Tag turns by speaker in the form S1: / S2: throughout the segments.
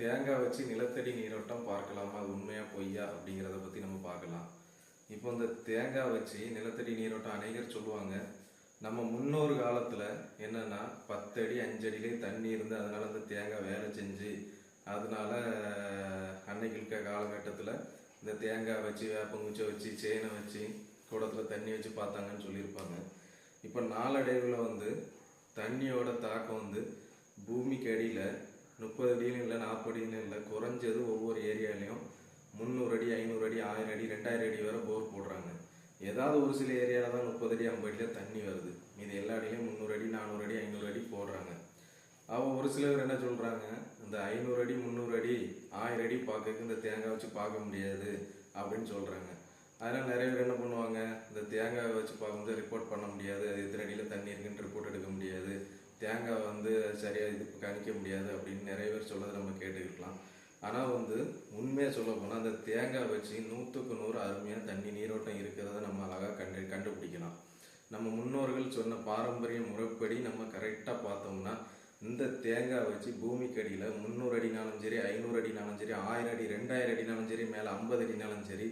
S1: தேங்காய் வச்சு நிலத்தடி நீரோட்டம் பார்க்கலாமா? அது உண்மையா பொய்யா? அப்படிங்கிறத பற்றி நம்ம பார்க்கலாம். இப்போ இந்த தேங்காய் வச்சு நிலத்தடி நீரோட்டம் அநேகர் சொல்லுவாங்க. நம்ம முன்னொரு காலத்தில் என்னன்னா பத்தடி அஞ்சடியிலே தண்ணி இருந்து அதனால அந்த தேங்காய் வேலை செஞ்சு அதனால அன்னைக்கு இருக்க காலகட்டத்தில் இந்த தேங்காய் வச்சு வேப்பங்குச்சை வச்சு சேனை வச்சு குடத்தில் தண்ணி வச்சு பார்த்தாங்கன்னு சொல்லியிருப்பாங்க. இப்போ நாளடைவில் வந்து தண்ணியோட தாக்கம் வந்து பூமிக்கு அடியில் முப்பது அடியிலும் இல்லை நாற்பது அடியிலும் இல்லை. குறைஞ்சது ஒவ்வொரு ஏரியாலையும் முந்நூறு அடி ஐநூறு அடி ஆயிரம் அடி ரெண்டாயிரம் அடி வரை போர் போடுறாங்க. ஏதாவது ஒரு சில ஏரியாவில் தான் முப்பது அடி ஐம்பது அடியில் தண்ணி வருது. மீது எல்லா அடியிலையும் முந்நூறு அடி நானூறு அடி ஐநூறு அடி போடுறாங்க. அவன் ஒரு சிலர் என்ன சொல்கிறாங்க இந்த ஐநூறு அடி முந்நூறு அடி ஆயிரம் அடி பார்க்கறதுக்கு இந்த தேங்காய் வச்சு பார்க்க முடியாது அப்படின்னு சொல்கிறாங்க அதனால் நிறைய பேர் என்ன பண்ணுவாங்க? இந்த தேங்காய் வச்சு பார்க்கும்போது ரிப்போர்ட் பண்ண முடியாது. அது எத்தனை அடியில் தண்ணி இருக்குன்னு ரிப்போர்ட் எடுக்க முடியாது. தேங்காய் வந்து சரியாக இது கணிக்க முடியாது அப்படின்னு நிறைய பேர் சொல்லதை நம்ம கேட்டுக்கலாம் ஆனால் வந்து உண்மையாக சொல்ல போனால் அந்த தேங்காய் வச்சு நூற்றுக்கு நூறு அருமையான தண்ணி நீரோட்டம் இருக்கிறத நம்ம அழகாக கண்டு கண்டுபிடிக்கலாம். நம்ம முன்னோர்கள் சொன்ன பாரம்பரிய முறைப்படி நம்ம கரெக்டாக பார்த்தோம்னா இந்த தேங்காய் வச்சு பூமிக்கு அடியில் முந்நூறு அடினாலும் சரி ஐநூறு அடினாலும் சரி ஆயிரம் அடி ரெண்டாயிரம் அடினாலும் சரி மேலே ஐம்பது அடினாலும் சரி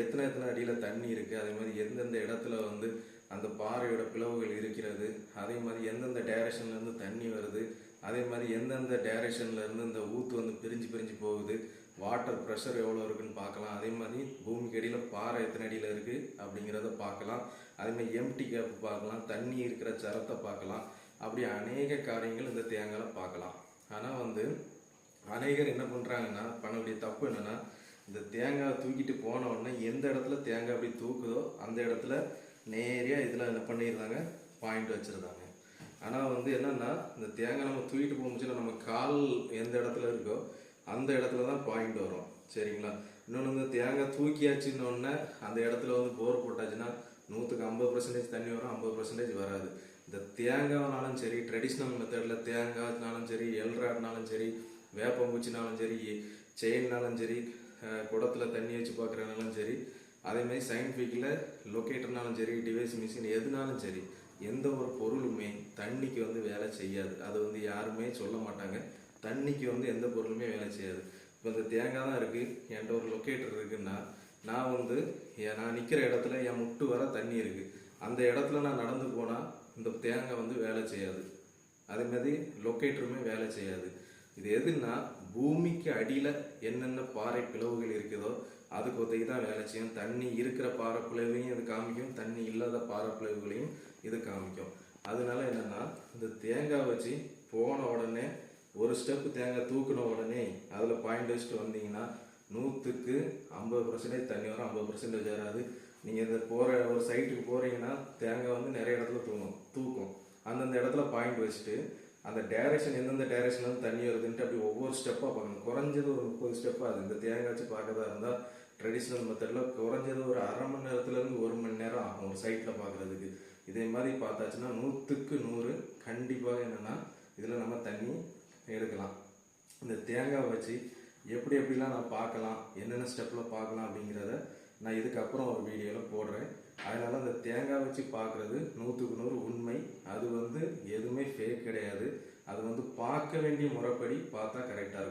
S1: எத்தனை எத்தனை அடியில் தண்ணி இருக்குது அதே மாதிரி எந்தெந்த இடத்துல வந்து அந்த பாறையோட பிளவுகள் இருக்கிறது அதே மாதிரி எந்தெந்த டைரக்ஷன்லேருந்து தண்ணி வருது அதே மாதிரி எந்தெந்த டைரக்ஷன்லேருந்து இந்த ஊத்து வந்து பிரிஞ்சு பிரிஞ்சு போகுது வாட்டர் ப்ரெஷர் எவ்வளோ இருக்குன்னு பார்க்கலாம் அதே மாதிரி பூமிக்கு அடியில் பாறை எத்தனை அடியில் இருக்குது அப்படிங்கிறத பார்க்கலாம் அதேமாதிரி எம்டி கேப் பார்க்கலாம் தண்ணி இருக்கிற சரத்தை பார்க்கலாம் அப்படி அநேக காரியங்கள் இந்த தேங்காயில் பார்க்கலாம். ஆனால் வந்து அநேகர் என்ன பண்ணுறாங்கன்னா பண்ணக்கூடிய தப்பு என்னென்னா இந்த தேங்காய் தூக்கிட்டு போன உடனே எந்த இடத்துல தேங்காய் அப்படி தூக்குதோ அந்த இடத்துல நேரடியாக இதில் என்ன பண்ணியிருந்தாங்க பாயிண்ட் வச்சுருந்தாங்க ஆனால் வந்து என்னென்னா இந்த தேங்காய் நம்ம தூக்கிட்டு போகும்போது நம்ம கால் எந்த இடத்துல இருக்கோ அந்த இடத்துல தான் பாயிண்ட் வரும். சரிங்களா? இன்னொன்று வந்து தேங்காய் தூக்கியாச்சுன்னொடனே அந்த இடத்துல வந்து போர் போட்டாச்சுன்னா நூற்றுக்கு ஐம்பது பர்சன்டேஜ் தண்ணி வரும் ஐம்பது பர்சன்டேஜ் வராது. இந்த தேங்காய்னாலும் சரி ட்ரெடிஷ்னல் மெத்தடில் தேங்காய்னாலும் சரி எல்ராட்னாலும் சரி வேப்பம்பூச்சினாலும் சரி செயின்னாலும் சரி குடத்துல தண்ணி வச்சு பார்க்குறனாலும் சரி அதேமாதிரி சயின்டிஃபிக்கில் லொக்கேட்டர்னாலும் சரி டிவைஸ் மிஷின் எதுனாலும் சரி எந்த ஒரு பொருளுமே தண்ணிக்கு வந்து வேலை செய்யாது. அது வந்து யாருமே சொல்ல மாட்டாங்க. தண்ணிக்கு வந்து எந்த பொருளுமே வேலை செய்யாது. இப்போ இந்த தேங்காய் தான் இருக்குது என்கிட்ட ஒரு லொக்கேட்டர் இருக்குன்னா நான் வந்து நான் நிற்கிற இடத்துல என் முட்டு வர தண்ணி இருக்குது அந்த இடத்துல நான் நடந்து போனால் இந்த தேங்காய் வந்து வேலை செய்யாது. அதேமாதிரி லொக்கேட்டருமே வேலை செய்யாது. இது எதுன்னா பூமிக்கு அடியில் என்னென்ன பாறை பிளவுகள் இருக்குதோ அதுக்கு ஒத்தைக்கு தான் வேலை செய்யும். தண்ணி இருக்கிற பாறை பிளவையும் இது காமிக்கும். தண்ணி இல்லாத பாறை பிளவுகளையும் இது காமிக்கும். அதனால என்னன்னா இந்த தேங்காய் வச்சு போன உடனே ஒரு ஸ்டெப்பு தேங்காய் தூக்குன உடனே அதில் பாயிண்ட் வச்சுட்டு வந்தீங்கன்னா நூற்றுக்கு ஐம்பது பர்சன்டேஜ் தண்ணி வரும் ஐம்பது பர்சன்டேஜ் வராது. நீங்கள் இந்த போகிற ஒரு சைட்டுக்கு போகிறீங்கன்னா தேங்காய் வந்து நிறைய இடத்துல தூங்கும் தூக்கும். அந்தந்த இடத்துல பாயிண்ட் வச்சுட்டு அந்த டைரக்ஷன் எந்தெந்த டேரக்ஷன்லேருந்து தண்ணி வருதுன்ட்டு அப்படி ஒவ்வொரு ஸ்டெப்பாக பார்க்கணும். குறைஞ்சது ஒரு முப்பது ஸ்டெப்பாக அது. இந்த தேங்காய் வச்சு பார்க்கறதா இருந்தால் ட்ரெடிஷ்னல் மெத்தடில் குறைஞ்சது ஒரு அரை மணி நேரத்துலேருந்து ஒரு மணி நேரம் ஆகும் ஒரு சைட்டில் பார்க்குறதுக்கு. இதே மாதிரி பார்த்தாச்சுன்னா நூற்றுக்கு நூறு கண்டிப்பாக என்னென்னா இதில் நம்ம தண்ணி எடுக்கலாம். இந்த தேங்காய் வச்சு எப்படி எப்படிலாம் நான் பார்க்கலாம் என்னென்ன ஸ்டெப்பில் பார்க்கலாம் அப்படிங்கிறத நான் இதுக்கப்புறம் ஒரு வீடியோவில் போடுறேன். அதனால் அந்த தேங்காய் வச்சு பார்க்குறது நூற்றுக்கு நூறு உண்மை. அது வந்து எதுவுமே ஃபேக் கிடையாது. அது வந்து பார்க்க வேண்டிய முறைப்படி பார்த்தா கரெக்டாக இருக்கும்.